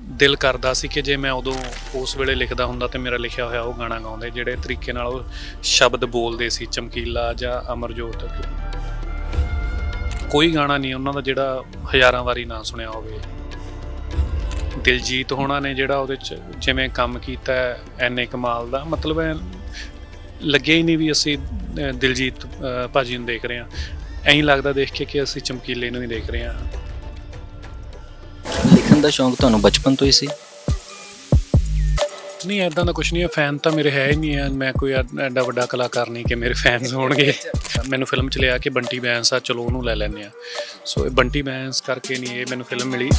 ਦਿਲ ਕਰਦਾ ਸੀ ਕਿ ਜੇ ਮੈਂ ਉਦੋਂ ਉਸ ਵੇਲੇ ਲਿਖਦਾ ਹੁੰਦਾ ਤੇ ਮੇਰਾ ਲਿਖਿਆ ਹੋਇਆ ਉਹ ਗਾਣਾ ਗਾਉਂਦੇ ਜਿਹੜੇ ਤਰੀਕੇ ਨਾਲ ਉਹ ਸ਼ਬਦ ਬੋਲਦੇ ਸੀ ਚਮਕੀਲਾ ਜਾਂ ਅਮਰਜੋਤ। ਕੋਈ ਗਾਣਾ ਨਹੀਂ ਉਹਨਾਂ ਦਾ ਜਿਹੜਾ ਹਜ਼ਾਰਾਂ ਵਾਰੀ ਨਾ ਸੁਣਿਆ ਹੋਵੇ। ਦਿਲਜੀਤ ਹੋਣਾ ਨੇ ਜਿਹੜਾ ਉਹਦੇ ਚ ਜਿਵੇਂ ਕੰਮ ਕੀਤਾ ਹੈ, ਐਨੇ ਕਮਾਲ ਦਾ ਮਤਲਬ ਐ ਲੱਗਿਆ ਹੀ ਨਹੀਂ ਵੀ ਅਸੀਂ ਦਿਲਜੀਤ ਅਹ, ਭਾਜੀ ਨੂੰ ਦੇਖ ਰਹੇ ਹਾਂ। ਐਂ ਲੱਗਦਾ ਦੇਖ ਕੇ ਕਿ ਅਸੀਂ ਚਮਕੀਲੇ ਨੂੰ ਹੀ ਦੇਖ ਰਹੇ ਹਾਂ। ਲਿਖਣ ਦਾ ਸ਼ੌਂਕ ਤੁਹਾਨੂੰ ਬਚਪਨ ਤੋਂ ਹੀ ਸੀ? ਨਹੀਂ ਐਦਾਂ ਦਾ ਕੁਝ ਨਹੀਂ ਹੈ। ਫੈਨ ਤਾਂ ਮੇਰੇ ਹੈ ਹੀ ਨਹੀਂ ਹੈ। ਮੈਂ ਕੋਈ ਐਡ- ਵੱਡਾ ਕਲਾਕਾਰ ਨਹੀਂ ਕਿ ਮੇਰੇ ਫੈਨਸ ਹੋਣਗੇ। ਮੈਨੂੰ ਫਿਲਮ ਚ ਲਿਆ ਕਿ ਬੰਟੀ ਬੈਂਸ ਆ ਚਲੋ ਉਹਨੂੰ ਲੈ ਲੈਂਦੇ ਆ। ਸੋ ਇਹ ਬੰਟੀ ਬੈਂਸ ਕਰਕੇ ਨਹੀਂ ਇਹ ਮੈਨੂੰ ਫਿਲਮ ਮਿਲੀ।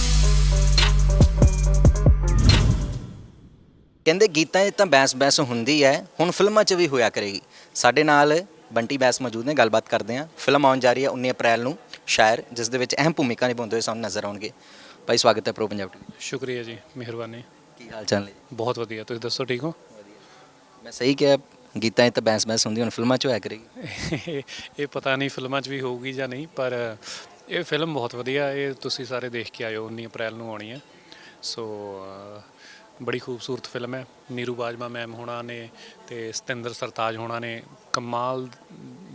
ਕਹਿੰਦੇ ਗੀਤਾਂ 'ਚ ਤਾਂ ਬੈਂਸ ਬੈਂਸ ਹੁੰਦੀ ਹੈ। ਹੁਣ ਫਿਲਮਾਂ 'ਚ ਵੀ ਹੋਇਆ ਕਰੇਗੀ। ਸਾਡੇ ਨਾਲ ਬੰਟੀ ਬੈਂਸ ਮੌਜੂਦ ਨੇ ਗੱਲਬਾਤ ਕਰਦੇ ਹਾਂ। ਫਿਲਮ ਆਉਣ ਜਾ ਰਹੀ ਹੈ 19 ਅਪ੍ਰੈਲ ਨੂੰ ਸ਼ਾਇਰ ਜਿਸ ਦੇ ਵਿੱਚ ਅਹਿਮ ਭੂਮਿਕਾ ਨਿਭਾਉਂਦੇ ਹੋਏ ਸਾਨੂੰ ਨਜ਼ਰ ਆਉਣਗੇ। ਭਾਈ ਸਵਾਗਤ ਹੈ ਪ੍ਰੋ ਪੰਜਾਬ ਟੀਵੀ ਸ਼ੁਕਰੀਆ ਜੀ ਮਿਹਰਬਾਨੀ। ਕੀ ਹਾਲ ਚਾਲ ਜੀ? ਬਹੁਤ ਵਧੀਆ ਤੁਸੀਂ ਦੱਸੋ ਠੀਕ ਹੋ? ਮੈਂ ਸਹੀ ਕਿਹਾ ਗੀਤਾਂ ਤਾਂ ਬੈਂਸ ਬੈਂਸ ਹੁੰਦੀ ਹੁਣ ਫਿਲਮਾਂ 'ਚ ਹੋਇਆ ਕਰੇਗੀ। ਇਹ ਪਤਾ ਨਹੀਂ ਫਿਲਮਾਂ 'ਚ ਵੀ ਹੋਊਗੀ ਜਾਂ ਨਹੀਂ ਪਰ ਇਹ ਫਿਲਮ ਬਹੁਤ ਵਧੀਆ ਇਹ ਤੁਸੀਂ ਸਾਰੇ ਦੇਖ ਕੇ ਆਇਓ 19 ਅਪ੍ਰੈਲ ਨੂੰ ਆਉਣੀ ਹੈ। ਸੋ ਬੜੀ ਖੂਬਸੂਰਤ ਫਿਲਮ ਹੈ। ਨੀਰੂ ਬਾਜਵਾ ਮੈਮ ਹੋਣਾ ਨੇ ਤੇ ਸਤਿੰਦਰ ਸਰਤਾਜ ਹੋਣਾ ਨੇ ਕਮਾਲ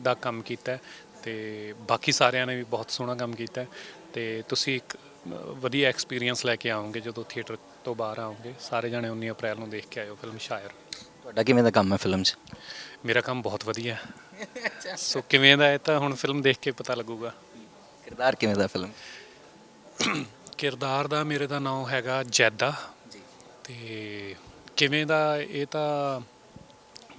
ਦਾ ਕੰਮ ਕੀਤਾ ਤੇ ਬਾਕੀ ਸਾਰਿਆਂ ਨੇ ਵੀ ਬਹੁਤ ਸੋਹਣਾ ਕੰਮ ਕੀਤਾ ਤੇ ਤੁਸੀਂ ਇੱਕ ਵਧੀਆ ਐਕਸਪੀਰੀਅੰਸ ਲੈ ਕੇ ਆਓਗੇ ਜਦੋਂ ਥੀਏਟਰ ਤੋਂ ਬਾਹਰ ਆਓਗੇ ਸਾਰੇ ਜਣੇ 19 ਅਪ੍ਰੈਲ ਨੂੰ ਦੇਖ ਕੇ ਆਇਓ ਫਿਲਮ ਸ਼ਾਇਰ। ਤੁਹਾਡਾ ਕਿਵੇਂ ਦਾ ਕੰਮ ਹੈ ਫਿਲਮ 'ਚ? ਮੇਰਾ ਕੰਮ ਬਹੁਤ ਵਧੀਆ। ਹੈ ਸੋ ਕਿਵੇਂ ਦਾ ਹੈ ਤਾਂ ਹੁਣ ਫਿਲਮ ਦੇਖ ਕੇ ਪਤਾ ਲੱਗੂਗਾ। ਕਿਰਦਾਰ ਕਿਵੇਂ ਦਾ ਫਿਲਮ ਕਿਰਦਾਰ ਦਾ ਮੇਰੇ ਦਾ ਨਾਮ ਹੈਗਾ ਜੈਦਾ। ਜੀ। ਤੇ ਕਿਵੇਂ ਦਾ ਇਹ ਤਾਂ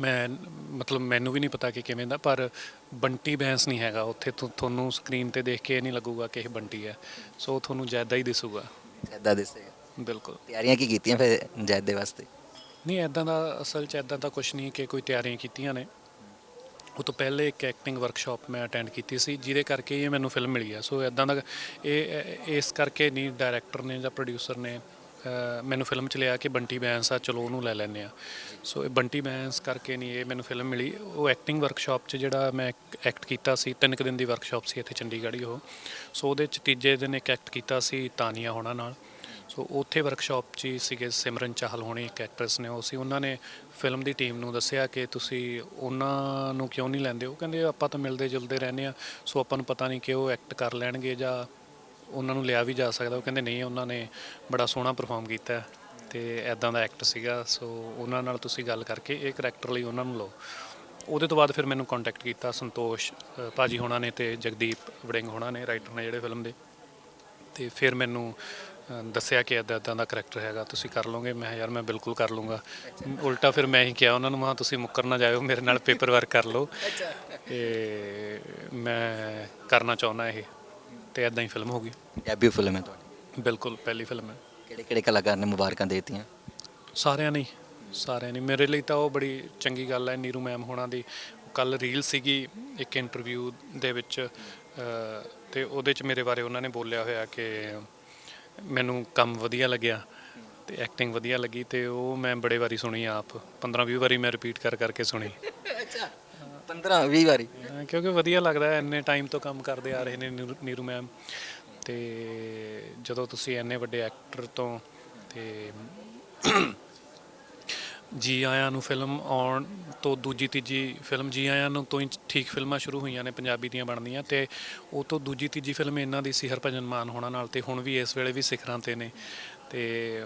ਮੈਂ ਮਤਲਬ ਮੈਨੂੰ ਵੀ ਨਹੀਂ ਪਤਾ ਕਿ ਕਿਵੇਂ ਦਾ ਪਰ ਬੰਟੀ ਬੈਂਸ ਨਹੀਂ ਹੈਗਾ। ਉੱਥੇ ਤੁ- ਤੁਹਾਨੂੰ ਸਕਰੀਨ ਤੇ ਦੇਖ ਕੇ ਇਹ ਨਹੀਂ ਲੱਗੂਗਾ ਕਿ ਇਹ ਬੰਟੀ ਹੈ। ਸੋ ਤੁਹਾਨੂੰ ਜੈਦਾ ਹੀ ਦਿਸੂਗਾ। ਜੈਦਾ ਦਿਸੇਗਾ। ਬਿਲਕੁਲ। ਤਿਆਰੀਆਂ ਕੀ ਕੀਤੀਆਂ ਫਿਰ ਜੈਦ ਦੇ ਵਾਸਤੇ? ਨਹੀਂ ਐਦਾਂ ਦਾ ਅਸਲ 'ਚ ਐਦਾਂ ਦਾ ਕੁਝ ਨਹੀਂ ਕਿ ਕੋਈ ਤਿਆਰੀਆਂ ਕੀਤੀਆਂ ਨੇ। ਉਹ ਤੋਂ ਪਹਿਲੇ ਇੱਕ ਐਕਟਿੰਗ ਵਰਕਸ਼ਾਪ ਮੈਂ ਅਟੈਂਡ ਕੀਤੀ ਸੀ ਜਿਹਦੇ ਕਰਕੇ ਇਹ ਮੈਨੂੰ ਫਿਲਮ ਮਿਲੀ ਹੈ। ਸੋ ਐਦਾਂ ਦਾ ਇਹ ਇਹ- ਇਸ ਕਰਕੇ ਨਹੀਂ ਡਾਇਰੈਕਟਰ ਨੇ ਜਾਂ ਪ੍ਰੋਡਿਊਸਰ ਨੇ ਮੈਨੂੰ ਫਿਲਮ 'ਚ ਲਿਆ ਕਿ ਬੰਟੀ ਬੈਂਸ ਆ, ਚਲੋ ਉਹਨੂੰ ਲੈ ਲੈਂਦੇ ਆ। ਸੋ ਇਹ ਬੰਟੀ ਬੈਂਸ ਕਰਕੇ ਨਹੀਂ ਇਹ ਮੈਨੂੰ ਫਿਲਮ ਮਿਲੀ। ਉਹ ਐਕਟਿੰਗ ਵਰਕਸ਼ਾਪ 'ਚ ਜਿਹੜਾ ਮੈਂ ਐਕਟ ਕੀਤਾ ਸੀ, ਤਿੰਨ ਕੁ ਦਿਨ ਦੀ ਵਰਕਸ਼ਾਪ ਸੀ ਇੱਥੇ ਚੰਡੀਗੜ੍ਹ ਹੀ ਉਹ। ਸੋ ਉਹਦੇ 'ਚ ਤੀਜੇ ਦਿਨ ਇੱਕ ਐਕਟ ਕੀਤਾ ਸੀ ਤਾਨੀਆ ਹੋਣਾ ਨਾਲ। ਸੋ ਉੱਥੇ ਵਰਕਸ਼ਾਪ 'ਚ ਹੀ ਸੀਗੇ ਸਿਮਰਨ ਚਾਹਲ ਹੋਣੀ, ਇੱਕ ਐਕਟਰੈਸ ਨੇ। ਉਹ ਸੀ, ਉਹਨਾਂ ਨੇ ਫਿਲਮ ਦੀ ਟੀਮ ਨੂੰ ਦੱਸਿਆ ਕਿ ਤੁਸੀਂ ਉਹਨਾਂ ਨੂੰ ਕਿਉਂ ਨਹੀਂ ਲੈਂਦੇ? ਉਹ ਕਹਿੰਦੇ, ਆਪਾਂ ਤਾਂ ਮਿਲਦੇ ਜੁਲਦੇ ਰਹਿੰਦੇ ਆ। ਸੋ ਆਪਾਂ ਨੂੰ ਪਤਾ ਨਹੀਂ ਕਿ ਉਹ ਐਕਟ ਕਰ ਲੈਣਗੇ ਜਾਂ ਉਹਨਾਂ ਨੂੰ ਲਿਆ ਵੀ ਜਾ ਸਕਦਾ। ਉਹ ਕਹਿੰਦੇ ਨਹੀਂ ਉਹਨਾਂ ਨੇ ਬੜਾ ਸੋਹਣਾ ਪਰਫਾਰਮ ਕੀਤਾ ਤੇ ਐਦਾਂ ਦਾ ਐਕਟ ਸੀਗਾ। ਸੋ ਉਹਨਾਂ ਨਾਲ ਤੁਸੀਂ ਗੱਲ ਕਰਕੇ ਇਹ ਕਰੈਕਟਰ ਲਈ ਉਹਨਾਂ ਨੂੰ ਲਓ। ਉਹਦੇ ਤੋਂ ਬਾਅਦ ਫਿਰ ਮੈਨੂੰ ਕੰਟੈਕਟ ਕੀਤਾ ਸੰਤੋਸ਼ ਭਾਜੀ ਹੋਣਾ ਨੇ ਤੇ ਜਗਦੀਪ ਵੜਿੰਗ ਹੋਣਾ ਨੇ ਰਾਈਟਰ ਨੇ ਜਿਹੜੇ ਫਿਲਮ ਦੇ। ਤੇ ਫਿਰ ਮੈਨੂੰ ਦੱਸਿਆ ਕਿ ਇਦਾਂ ਇਦਾਂ ਦਾ ਕਰੈਕਟਰ ਹੈਗਾ ਤੁਸੀਂ ਕਰ ਲਓਗੇ। ਮੈਂ ਯਾਰ ਮੈਂ ਬਿਲਕੁਲ ਕਰ ਲੂੰਗਾ। ਉਲਟਾ ਫਿਰ ਮੈਂ ਹੀ ਕਿਹਾ ਉਹਨਾਂ ਨੂੰ ਮਾ ਤੁਸੀਂ ਮੁੱਕਰ ਨਾ ਜਾਇਓ ਮੇਰੇ ਨਾਲ ਪੇਪਰ ਵਰਕ ਕਰ ਲਓ। ਤੇ ਮੈਂ ਕਰਨਾ ਚਾਹੁੰਦਾ ਇਹ। ਤੇ ਇਦਾਂ ਹੀ ਫਿਲਮ ਹੋ ਗਈ। ਡੈਬਿਊ ਫਿਲਮ ਹੈ ਤੁਹਾਡੀ? ਬਿਲਕੁਲ ਪਹਿਲੀ ਫਿਲਮ ਹੈ। ਕਿਹੜੇ ਕਿਹੜੇ ਕਲਾਕਾਰ ਨੇ ਮੁਬਾਰਕਾਂ ਦੇ ਦਿੱਤੀਆਂ? ਸਾਰਿਆਂ ਨੇ ਹੀ, ਸਾਰਿਆਂ ਨੇ ਮੇਰੇ ਲਈ ਤਾਂ ਉਹ ਬੜੀ ਚੰਗੀ ਗੱਲ ਹੈ ਨੀਰੂ ਮੈਮ ਹੋਣਾ ਦੀ। ਕੱਲ ਰੀਲ ਸੀਗੀ ਇੱਕ ਇੰਟਰਵਿਊ ਦੇ ਵਿੱਚ ਅ, ਤੇ ਉਹਦੇ ਚ ਮੇਰੇ ਬਾਰੇ ਉਹਨਾਂ ਨੇ ਬੋਲਿਆ ਹੋਇਆ ਕਿ ਮੈਨੂੰ ਕੰਮ ਵਧੀਆ ਲੱਗਿਆ ਤੇ ਐਕਟਿੰਗ ਵਧੀਆ ਲੱਗੀ ਤੇ ਉਹ ਮੈਂ ਬੜੇ ਵਾਰੀ ਸੁਣੀ ਆਪ। 15 20 ਵਾਰੀ ਮੈਂ ਰਿਪੀਟ ਕਰ ਕਰਕੇ ਸੁਣੀ। 15 20 ਵਾਰੀ। ਅਹ ਕਿਉਂਕਿ ਵਧੀਆ ਲੱਗਦਾ ਹੈ, ਇੰਨੇ ਟਾਈਮ ਤੋਂ ਕੰਮ ਕਰਦੇ ਆ ਰਹੇ ਨੇ ਨੀਰੂ- ਨੀਰੂ ਮੈਮ ਤੇ ਜਦੋਂ ਤੁਸੀਂ ਇੰਨੇ ਵੱਡੇ ਐਕਟਰ ਤੋਂ ਤੇ ਜੀ ਆਇਆਂ ਨੂੰ ਫਿਲਮ ਆਉਣ ਤੋਂ ਦੂਜੀ, ਤੀਜੀ ਫਿਲਮ ਜੀ ਆਇਆਂ ਨੂੰ ਤੋਂ ਹੀ ਠੀਕ ਫਿਲਮਾਂ ਸ਼ੁਰੂ ਹੋਈਆਂ ਨੇ, ਪੰਜਾਬੀ ਦੀਆਂ ਬਣਦੀਆਂ। ਤੇ ਉਹ ਤੋਂ ਦੂਜੀ, ਤੀਜੀ ਫਿਲਮ ਇਹਨਾਂ ਦੀ ਸੀ, ਹਰਭਜਨ ਮਾਨ ਹੋਣਾ ਨਾਲ। ਤੇ ਹੁਣ ਵੀ ਇਸ ਵੇਲੇ ਵੀ ਸਿਖਰਾਂ ਤੇ ਨੇ। ਤੇ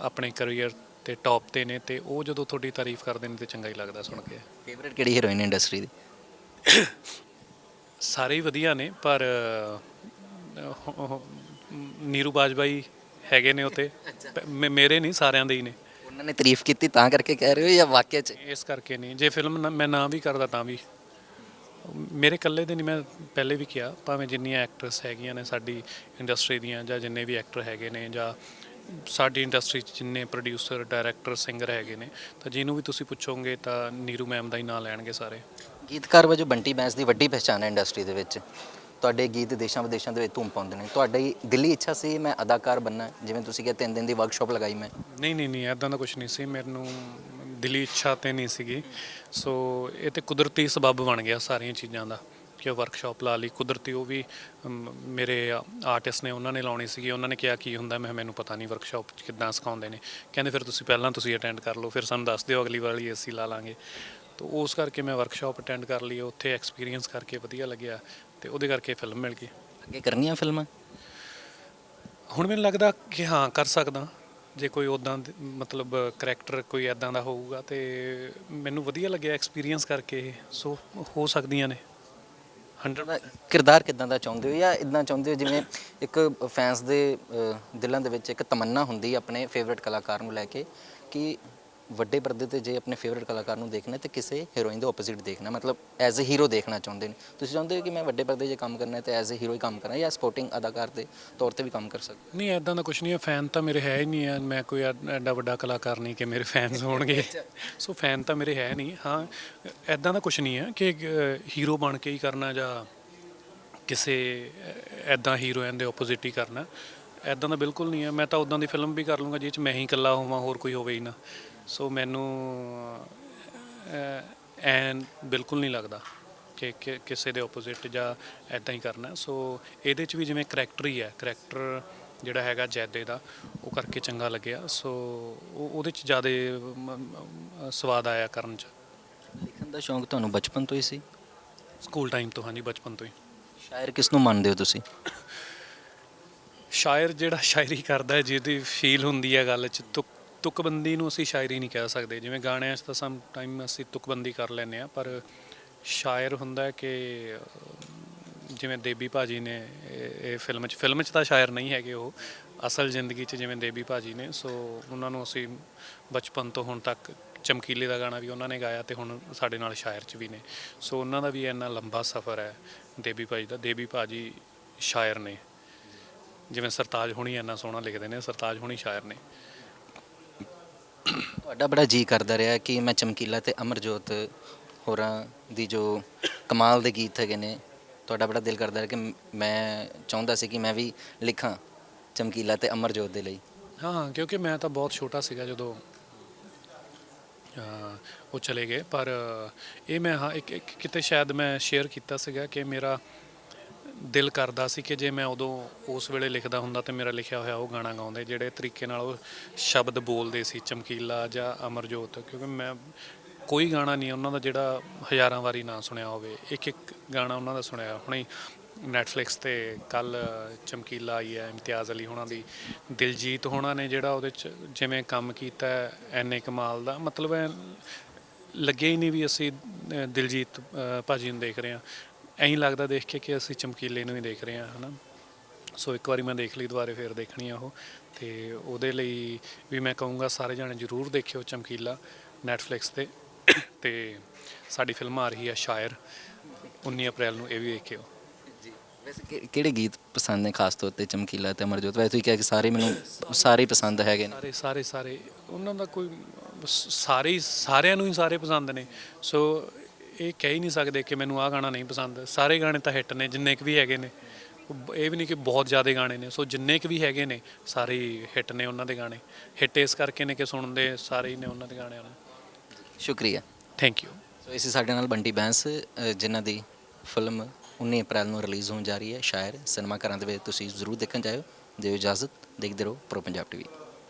ਆਪਣੇ ਕੈਰੀਅਰ ਤੇ ਟੌਪ ਤੇ ਨੇ ਤੇ ਉਹ ਜਦੋਂ ਤੁਹਾਡੀ ਤਾਰੀਫ ਕਰਦੇ ਨੇ ਤੇ ਚੰਗਾ ਹੀ ਲੱਗਦਾ ਸੁਣ ਕੇ। ਫੇਵਰਿਟ ਕਿਹੜੀ ਹੀਰੋਇਨ ਇੰਡਸਟਰੀ ਦੀ? ਸਾਰੇ ਹੀ ਵਧੀਆ ਨੇ ਪਰ ਨੀਰੂ ਬਾਜਵਾਈ ਹੈਗੇ ਨੇ ਉਤੇ ਮੇਰੇ ਨਹੀਂ ਸਾਰਿਆਂ ਦੇ ਹੀ ਨੇ। ਉਹਨਾਂ ਨੇ ਤਾਰੀਫ ਕੀਤੀ ਤਾਂ ਕਰਕੇ ਕਹਿ ਰਹੇ ਹੋ ਜਾਂ ਵਾਕਿਆ ਚ? ਇਸ ਕਰਕੇ ਨਹੀਂ। ਜੇ ਫਿਲਮ ਮੈਂ ਨਾ ਵੀ ਕਰਦਾ ਤਾਂ ਵੀ। ਮੇਰੇ ਇਕੱਲੇ ਦੇ ਨਹੀਂ ਮੈਂ ਪਹਿਲੇ ਵੀ ਕਿਹਾ ਭਾਵੇਂ ਜਿੰਨੀਆਂ ਐਕਟਰਸ ਹੈਗੀਆਂ ਨੇ ਸਾਡੀ ਇੰਡਸਟਰੀ ਦੀਆਂ ਜਾਂ ਜਿੰਨੇ ਵੀ ਐਕਟਰ ਹੈਗੇ ਨੇ ਜਾਂ ਸਾਡੀ ਇੰਡਸਟਰੀ 'ਚ ਜਿੰਨੇ ਪ੍ਰੋਡਿਊਸਰ ਡਾਇਰੈਕਟਰ ਸਿੰਗਰ ਹੈਗੇ ਨੇ ਤਾਂ ਜਿਹਨੂੰ ਵੀ ਤੁਸੀਂ ਪੁੱਛੋਗੇ ਤਾਂ ਨੀਰੂ ਮੈਮ ਦਾ ਹੀ ਨਾਂ ਲੈਣਗੇ ਸਾਰੇ। ਗੀਤਕਾਰ ਵਜੋਂ ਬੰਟੀ ਬੈਂਸ ਦੀ ਵੱਡੀ ਪਛਾਣ ਹੈ ਇੰਡਸਟਰੀ ਦੇ ਵਿੱਚ। ਤੁਹਾਡੇ ਗੀਤ ਦੇਸ਼ਾਂ ਵਿਦੇਸ਼ਾਂ ਦੇ ਵਿੱਚ ਧੂਮ ਪਾਉਂਦੇ ਨੇ। ਤੁਹਾਡੀ ਦਿੱਲੀ ਇੱਛਾ ਸੀ ਮੈਂ ਅਦਾਕਾਰ ਬੰਨਾ ਜਿਵੇਂ ਤੁਸੀਂ ਕਿਹਾ ਤਿੰਨ ਦਿਨ ਦੀ ਵਰਕਸ਼ਾਪ ਲਗਾਈ ਮੈਂ। ਨਹੀਂ ਨਹੀਂ ਨਹੀਂ ਐਦਾਂ ਦਾ ਕੁਝ ਨਹੀਂ ਸੀ। ਮੈਨੂੰ ਦਿਲੀ ਇੱਛਾ ਤੇ ਨਹੀਂ ਸੀਗੀ। ਸੋ ਇਹ ਤੇ ਕੁਦਰਤੀ ਸਬਬ ਬਣ ਗਿਆ ਸਾਰੀਆਂ ਚੀਜ਼ਾਂ ਦਾ। ਕਿ ਵਰਕਸ਼ਾਪ ਲਾ ਲਈ। ਕੁਦਰਤੀ ਉਹ ਵੀ ਮੇਰੇ ਆਰਟਿਸਟ ਨੇ ਉਹਨਾਂ ਨੇ ਲਾਉਣੀ ਸੀਗੀ। ਉਹਨਾਂ ਨੇ ਕਿਹਾ ਕੀ ਹੁੰਦਾ ਮੈਂ ਮੈਨੂੰ ਪਤਾ ਨਹੀਂ ਵਰਕਸ਼ਾਪ ਕਿੱਦਾਂ ਸਿਖਾਉਂਦੇ ਨੇ। ਕਹਿੰਦੇ ਫਿਰ ਤੁਸੀਂ ਪਹਿਲਾਂ ਤੁਸੀਂ ਅਟੈਂਡ ਕਰ ਲਓ ਫਿਰ ਸਾਨੂੰ ਦੱਸ ਦਿਓ ਅਗਲੀ ਵਾਰੀ ਅਸੀਂ ਲਾ ਲਾਂਗੇ। ਤਾਂ ਉਸ ਕਰਕੇ ਮੈਂ ਵਰਕਸ਼ਾਪ ਅਟੈਂਡ ਕਰ ਲਈ। ਉੱਥੇ ਐਕਸਪੀਰੀਅੰਸ ਕਰਕੇ ਵਧੀਆ ਲੱਗਿਆ ਤੇ ਉਹਦੇ ਕਰਕੇ ਫਿਲਮ ਮਿਲ ਗਈ। ਅੱਗੇ ਕਰਨੀਆਂ ਫਿਲਮਾਂ? ਹੁਣ ਮੈਨੂੰ ਲੱਗਦਾ ਕਿ ਹਾਂ ਕਰ ਸਕਦਾ। ਜੇ ਕੋਈ ਉਦਾਂ ਮਤਲਬ ਕਰੈਕਟਰ ਕੋਈ ਐਦਾਂ ਦਾ ਹੋਊਗਾ ਤੇ ਮੈਨੂੰ ਵਧੀਆ ਲੱਗਿਆ ਐਕਸਪੀਰੀਅੰਸ ਕਰਕੇ ਸੋ ਹੋ ਸਕਦੀਆਂ ਨੇ। 100 ਕਿਰਦਾਰ ਕਿਦਾਂ ਦਾ ਚਾਹੁੰਦੇ ਹੋ ਜਾਂ ਇਦਾਂ ਚਾਹੁੰਦੇ ਹੋ ਜਿਵੇਂ ਇੱਕ ਫੈਨਸ ਦੇ ਅ, ਦਿਲਾਂ ਦੇ ਵਿੱਚ ਇੱਕ ਤਮੰਨਾ ਹੁੰਦੀ ਹੈ ਆਪਣੇ ਫੇਵਰਿਟ ਕਲਾਕਾਰ ਨੂੰ ਲੈ ਕੇ ਕਿ ਵੱਡੇ ਪਰਦੇ ਤੇ ਜੇ ਆਪਣੇ ਫੇਵਰਿਟ ਕਲਾਕਾਰ ਨੂੰ ਦੇਖਣਾ ਤੇ ਕਿਸੇ ਹੀਰੋਇਨ ਦੇ ਆਪੋਜ਼ਿਟ ਦੇਖਣਾ ਮਤਲਬ ਐਜ਼ ਅ ਹੀਰੋ ਦੇਖਣਾ ਚਾਹੁੰਦੇ ਨੇ। ਤੁਸੀਂ ਚਾਹੁੰਦੇ ਹੋ ਕਿ ਮੈਂ ਵੱਡੇ ਪਰਦੇ 'ਤੇ ਕੰਮ ਕਰਨਾ ਹੈ ਤੇ ਐਜ਼ ਅ ਹੀਰੋ ਹੀ ਕੰਮ ਕਰਾਂ ਜਾਂ ਸਪੋਰਟਿੰਗ ਅਦਾਕਾਰ ਦੇ ਤੌਰ ਤੇ ਵੀ ਕੰਮ ਕਰ ਸਕਦਾ? ਨਹੀਂ ਐਦਾਂ ਦਾ ਕੁਝ ਨਹੀਂ ਹੈ। ਫੈਨ ਤਾਂ ਮੇਰੇ ਹੈ ਹੀ ਨਹੀਂ ਹੈ। ਮੈਂ ਕੋਈ ਐਡਾ ਵੱਡਾ ਕਲਾਕਾਰ ਨਹੀਂ ਕਿ ਮੇਰੇ ਫੈਨਸ ਹੋਣਗੇ। ਸੋ ਫੈਨ ਤਾਂ ਮੇਰੇ ਹੈ ਨਹੀਂ। ਹਾਂ ਐਦਾਂ ਦਾ ਕੁਝ ਨਹੀਂ ਹੈ ਕਿ ਹੀਰੋ ਬਣ ਕੇ ਹੀ ਕਰਨਾ ਜਾਂ ਕਿਸੇ ਐਦਾਂ ਹੀਰੋਇਨ ਦੇ ਆਪੋਜ਼ਿਟ ਹੀ ਕਰਨਾ। ਐਦਾਂ ਦਾ ਬਿਲਕੁਲ ਨਹੀਂ ਹੈ। ਮੈਂ ਤਾਂ ਉਦਾਂ ਦੀ ਫਿਲਮ ਵੀ ਕਰ ਲੂੰਗਾ ਜਿਹ ਚ ਮੈਂ ਹੀ ਇਕੱਲਾ ਹੋਵਾਂ ਹੋਰ ਕੋਈ ਹੋਵੇ ਹੀ ਨਾ। ਸੋ ਮੈਨੂੰ ਐਨ ਬਿਲਕੁਲ ਨਹੀਂ ਲੱਗਦਾ ਕਿ ਕਿ ਕਿਸੇ ਦੇ ਆਪੋਜ਼ਿਟ ਜਾਂ ਐਦਾਂ ਹੀ ਕਰਨਾ। ਸੋ ਇਹਦੇ ਚ ਵੀ ਜਿਵੇਂ ਕਰੈਕਟਰ ਹੀ ਹੈ ਕਰੈਕਟਰ ਜਿਹੜਾ ਹੈਗਾ ਜੈਦੇ ਦਾ ਉਹ ਕਰਕੇ ਚੰਗਾ ਲੱਗਿਆ। ਸੋ ਉਹ- ਉਹਦੇ ਚ ਜ਼ਿਆਦਾ ਸਵਾਦ ਆਇਆ ਕਰਨ ਚ। ਲਿਖਣ ਦਾ ਸ਼ੌਂਕ ਤੁਹਾਨੂੰ ਬਚਪਨ ਤੋਂ ਹੀ ਸੀ? ਸਕੂਲ ਟਾਈਮ ਤੋਂ ਹਾਂਜੀ ਬਚਪਨ ਤੋਂ ਹੀ। ਸ਼ਾਇਰ ਕਿਸ ਨੂੰ ਮੰਨਦੇ ਹੋ ਤੁਸੀਂ? ਸ਼ਾਇਰ ਜਿਹੜਾ ਸ਼ਾਇਰੀ ਕਰਦਾ ਹੈ, ਜਿਹਦੀ ਫੀਲ ਹੁੰਦੀ ਹੈ ਗੱਲ 'ਚ, ਤੁਕ, ਤੁਕਬੰਦੀ ਨੂੰ ਅਸੀਂ ਸ਼ਾਇਰੀ ਨਹੀਂ ਕਹਿ ਸਕਦੇ। ਜਿਵੇਂ ਗਾਣਿਆਂ 'ਚ ਤਾਂ ਸਮ ਟਾਈਮ ਅਸੀਂ ਤੁਕਬੰਦੀ ਕਰ ਲੈਂਦੇ ਆ ਪਰ ਸ਼ਾਇਰ ਹੁੰਦਾ ਕਿ ਜਿਵੇਂ ਦੇਬੀ ਭਾਜੀ ਨੇ, ਇਹ ਇਹ ਫਿਲਮ 'ਚ ਫਿਲਮ 'ਚ ਤਾਂ ਸ਼ਾਇਰ ਨਹੀਂ ਹੈਗੇ ਉਹ, ਅਸਲ ਜ਼ਿੰਦਗੀ 'ਚ ਜਿਵੇਂ ਦੇਬੀ ਭਾਜੀ ਨੇ, ਸੋ ਉਹਨਾਂ ਨੂੰ ਅਸੀਂ ਬਚਪਨ ਤੋਂ ਹੁਣ ਤੱਕ ਚਮਕੀਲੇ ਦਾ ਗਾਣਾ ਵੀ ਉਹਨਾਂ ਨੇ ਗਾਇਆ ਤੇ ਹੁਣ ਸਾਡੇ ਨਾਲ ਸ਼ਾਇਰ 'ਚ ਵੀ ਨੇ। ਸੋ ਉਹਨਾਂ ਦਾ ਵੀ ਇੰਨਾ ਲੰਬਾ ਸਫ਼ਰ ਹੈ ਦੇਬੀ ਭਾਜੀ ਦਾ ਦੇਬੀ ਭਾਜੀ ਸ਼ਾਇਰ ਨੇ। ਜਿਵੇਂ ਸਰਤਾਜ ਹੁਣੀ ਇੰਨਾ ਸੋਹਣਾ ਲਿਖਦੇ ਨੇ ਸਰਤਾਜ ਹੁਣੀ ਸ਼ਾਇਰ ਨੇ। ਤੁਹਾਡਾ ਬੜਾ ਜੀ ਕਰਦਾ ਰਿਹਾ ਕਿ ਮੈਂ ਚਮਕੀਲਾ ਤੇ ਅਮਰਜੋਤ ਹੋਰਾਂ ਦੀ ਜੋ ਕਮਾਲ ਦੇ ਗੀਤ ਹੈਗੇ ਨੇ ਤੁਹਾਡਾ ਬੜਾ ਦਿਲ ਕਰਦਾ ਰਿਹਾ ਕਿ ਮ- ਚਾਹੁੰਦਾ ਸੀ ਕਿ ਮੈਂ ਵੀ ਲਿਖਾਂ ਚਮਕੀਲਾ ਤੇ ਅਮਰਜੋਤ ਦੇ ਲਈ। ਹਾਂ ਕਿਉਂਕਿ ਮੈਂ ਤਾਂ ਬਹੁਤ ਛੋਟਾ ਸੀਗਾ ਜਦੋਂ ਉਹ ਚਲੇ ਗਏ। ਪਰ ਇਹ ਮੈਂ ਹਾਂ ਇੱਕ ਕਿਤੇ ਸ਼ਾਇਦ ਮੈਂ ਸ਼ੇਅਰ ਕੀਤਾ ਸੀਗਾ ਕਿ ਮੇਰਾ ਦਿਲ ਕਰਦਾ ਸੀ ਕਿ ਜੇ ਮੈਂ ਉਦੋਂ ਉਸ ਵੇਲੇ ਲਿਖਦਾ ਹੁੰਦਾ ਤੇ ਮੇਰਾ ਲਿਖਿਆ ਹੋਇਆ ਉਹ ਗਾਣਾ ਗਾਉਂਦੇ ਜਿਹੜੇ ਤਰੀਕੇ ਨਾਲ ਉਹ ਸ਼ਬਦ ਬੋਲਦੇ ਸੀ ਚਮਕੀਲਾ ਜਾਂ ਅਮਰਜੋਤ ਕਿਉਂਕਿ ਮੈਂ ਕੋਈ ਗਾਣਾ ਨਹੀਂ ਉਹਨਾਂ ਦਾ ਜਿਹੜਾ ਹਜ਼ਾਰਾਂ ਵਾਰੀ ਨਾ ਸੁਣਿਆ ਹੋਵੇ ਇੱਕ ਇੱਕ ਗਾਣਾ ਉਹਨਾਂ ਦਾ ਸੁਣਿਆ। ਹੁਣੇ ਨੈਟਫਲਿਕਸ ਤੇ ਕੱਲ ਚਮਕੀਲਾ ਆਈ ਹੈ ਇਮਤਿਆਜ਼ ਅਲੀ ਹੋਣਾ ਦੀ ਦਿਲਜੀਤ ਹੋਣਾ ਨੇ ਜਿਹੜਾ ਉਹਦੇ ਚ ਜਿਵੇਂ ਕੰਮ ਕੀਤਾ ਹੈ, ਐਨੇ ਕਮਾਲ ਦਾ ਮਤਲਬ ਹੈ ਲੱਗੇ ਹੀ ਨਹੀਂ ਵੀ ਅਸੀਂ ਦਿਲਜੀਤ ਅਹ, ਭਾਜੀ ਨੂੰ ਦੇਖ ਰਹੇ ਹਾਂ। ਐਂ ਲੱਗਦਾ ਦੇਖ ਕੇ ਕਿ ਅਸੀਂ ਚਮਕੀਲੇ ਨੂੰ ਹੀ ਦੇਖ ਰਹੇ ਹਾਂ ਹਨਾ। ਸੋ ਇੱਕ ਵਾਰੀ ਮੈਂ ਦੇਖ ਲਈ ਦੁਬਾਰੇ ਫੇਰ ਦੇਖਣੀ ਆ ਉਹ। ਤੇ ਉਹਦੇ ਲਈ ਵੀ ਮੈਂ ਕਹੂੰਗਾ ਸਾਰੇ ਜਾਣੇ ਜਰੂਰ ਦੇਖਿਓ ਚਮਕੀਲਾ ਨੈਟਫਲਿਕਸ ਤੇ। ਤੇ ਸਾਡੀ ਫਿਲਮ ਆ ਰਹੀ ਹੈ ਸ਼ਾਇਰ 19 ਅਪ੍ਰੈਲ ਨੂੰ ਇਹ ਵੀ ਦੇਖਿਓ ਵੈਸੇ ਕਿ- ਕਿਹੜੇ ਗੀਤ ਪਸੰਦ ਨੇ ਖਾਸ ਤੌਰ ਤੇ ਚਮਕੀਲਾ ਤੇ ਅਮਰਜੋਤ? ਵੈਸੇ ਤੁਸੀਂ ਕਿਹਾ ਕਿ ਸਾਰੇ ਮੈਨੂੰ ਸਾਰੇ ਹੀ ਪਸੰਦ ਹੈਗੇ ਨੇ। ਸਾਰੇ ਸਾਰੇ ਸਾਰੇ। ਉਹਨਾਂ ਦਾ ਕੋਈ ਸ- ਸਾਰੇ ਹੀ ਸਾਰਿਆਂ ਨੂੰ ਹੀ ਸਾਰੇ ਪਸੰਦ ਨੇ। ਸੋ ਇਹ ਕਹਿ ਹੀ ਨਹੀਂ ਸਕਦੇ ਕਿ ਮੈਨੂੰ ਆਹ ਗਾਣਾ ਨਹੀਂ ਪਸੰਦ। ਸਾਰੇ ਗਾਣੇ ਤਾਂ ਹਿੱਟ ਨੇ ਜਿੰਨੇ ਕੁ ਵੀ ਹੈਗੇ ਨੇ। ਇਹ ਵੀ ਨਹੀਂ ਕਿ ਬਹੁਤ ਜ਼ਿਆਦਾ ਗਾਣੇ ਨੇ। ਸੋ ਜਿੰਨੇ ਕੁ ਵੀ ਹੈਗੇ ਨੇ ਸਾਰੇ ਹਿੱਟ ਨੇ ਉਹਨਾਂ ਦੇ ਗਾਣੇ। ਹਿੱਟ ਇਸ ਕਰਕੇ ਨੇ ਕਿ ਸੁਣਦੇ ਸਾਰੇ ਹੀ ਨੇ ਉਹਨਾਂ ਦੇ ਗਾਣਿਆਂ ਨੂੰ ਸ਼ੁਕਰੀਆ। ਥੈਂਕ ਯੂ ਸੋ ਇਸੇ ਸਾਡੇ ਨਾਲ ਬੰਟੀ ਬੈਂਸ ਜਿਨ੍ਹਾਂ ਦੀ ਫਿਲਮ 19 ਅਪ੍ਰੈਲ ਨੂੰ ਰਿਲੀਜ਼ ਹੋਣ ਜਾ ਰਹੀ ਹੈ ਸ਼ਾਇਰ ਸਿਨੇਮਾ ਘਰਾਂ ਦੇ ਵਿੱਚ ਤੁਸੀਂ ਜ਼ਰੂਰ ਦੇਖਣ ਜਾਇਓ। ਦਿਓ ਇਜਾਜ਼ਤ ਦੇਖਦੇ ਰਹੋ ਪ੍ਰੋ ਪੰਜਾਬ ਟੀਵੀ